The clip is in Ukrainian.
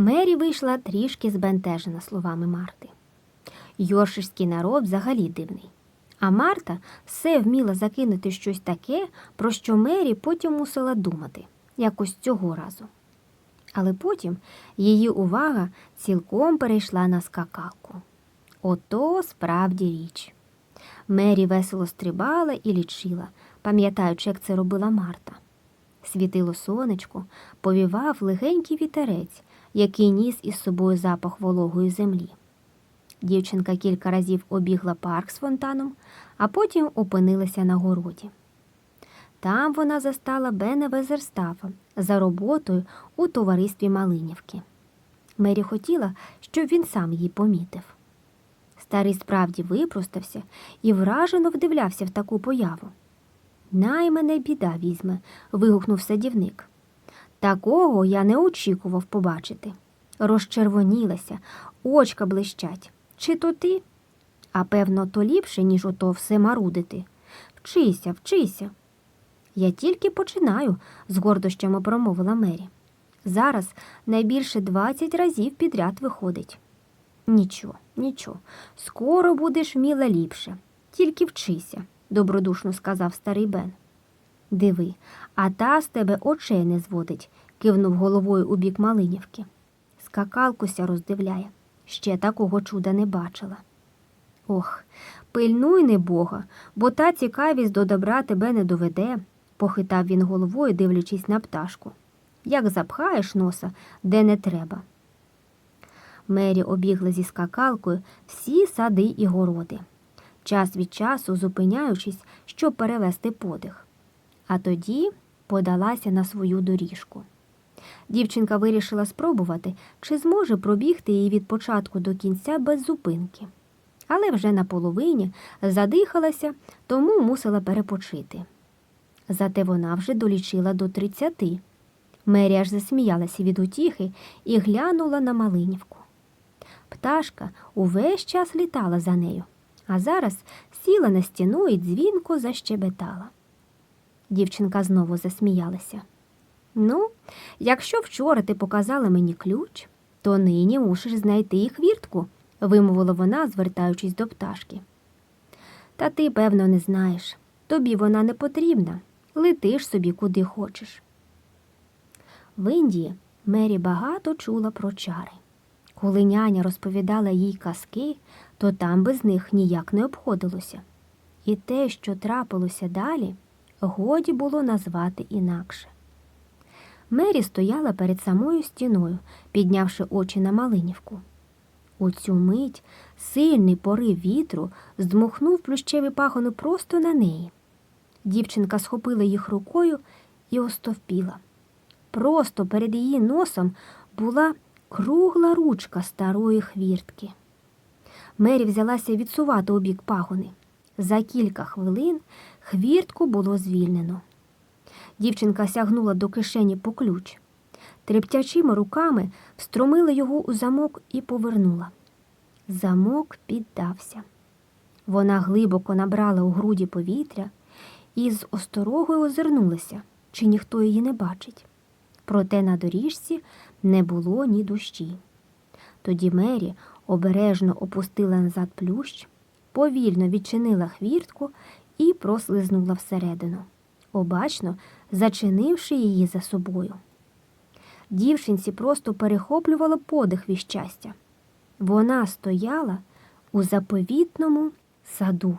Мері вийшла трішки збентежена словами Марти. Йорширський народ взагалі дивний. А Марта все вміла закинути щось таке, про що Мері потім мусила думати, якось цього разу. Але потім її увага цілком перейшла на скакалку. Ото справді річ. Мері весело стрибала і лічила, пам'ятаючи, як це робила Марта. Світило сонечко, повівав легенький вітерець, який ніс із собою запах вологої землі. Дівчинка кілька разів обігла парк з фонтаном, а потім опинилася на городі. Там вона застала Бена Везерстафа за роботою у товаристві Малинівки. Мері хотіла, щоб він сам її помітив. Старий справді випростався і вражено вдивлявся в таку появу. Най мене біда візьме. вигукнув садівник. Такого я не очікував побачити. Розчервонілася, очка блищать. Чи то ти? А певно, то ліпше, ніж ото все марудити. Вчися, вчися. Я тільки починаю, з гордощами промовила Мері. Зараз найбільше 20 разів підряд виходить. Нічого, нічого, скоро будеш міла ліпше. Тільки вчися, добродушно сказав старий Бен. Диви, а та з тебе очей не зводить, кивнув головою у бік Малинівки. Скакалкуся роздивляє. Ще такого чуда не бачила. Ох, пильнуй не Бога, бо та цікавість до добра тебе не доведе, похитав він головою, дивлячись на пташку. Як запхаєш носа, де не треба. Мері обігла зі скакалкою всі сади і городи, час від часу зупиняючись, щоб перевести подих. А тоді подалася на свою доріжку. Дівчинка вирішила спробувати, чи зможе пробігти її від початку до кінця без зупинки. Але вже на половині задихалася, тому мусила перепочити. Зате вона вже долічила до тридцяти. Мері аж засміялася від утіхи і глянула на Малинівку. Пташка увесь час літала за нею, а зараз сіла на стіну і дзвінко защебетала. Дівчинка знову засміялася. Ну, якщо вчора ти показала мені ключ, то нині мусиш знайти і хвіртку, вимовила вона, звертаючись до пташки. Та ти, певно, не знаєш. Тобі вона не потрібна. Летиш собі куди хочеш. В Індії Мері багато чула про чари. Коли няня розповідала їй казки, то там без них ніяк не обходилося. І те, що трапилося далі, годі було назвати інакше. Мері стояла перед самою стіною, піднявши очі на Малинівку. У цю мить сильний порив вітру здмухнув плющеві пагони просто на неї. Дівчинка схопила їх рукою і остовпіла. Просто перед її носом була кругла ручка старої хвіртки. Мері взялася відсувати у бік пагони. За кілька хвилин хвіртку було звільнено. Дівчинка сягнула до кишені по ключ. Трептячими руками встромила його у замок і повернула. Замок піддався. Вона глибоко набрала у груді повітря і з осторогою озирнулася, чи ніхто її не бачить. Проте на доріжці не було ні душі. Тоді Мері обережно опустила назад плющ, повільно відчинила хвіртку і прослизнула всередину, обачно зачинивши її за собою. Дівчинці просто перехоплювало подих від щастя. Вона стояла у заповітному саду.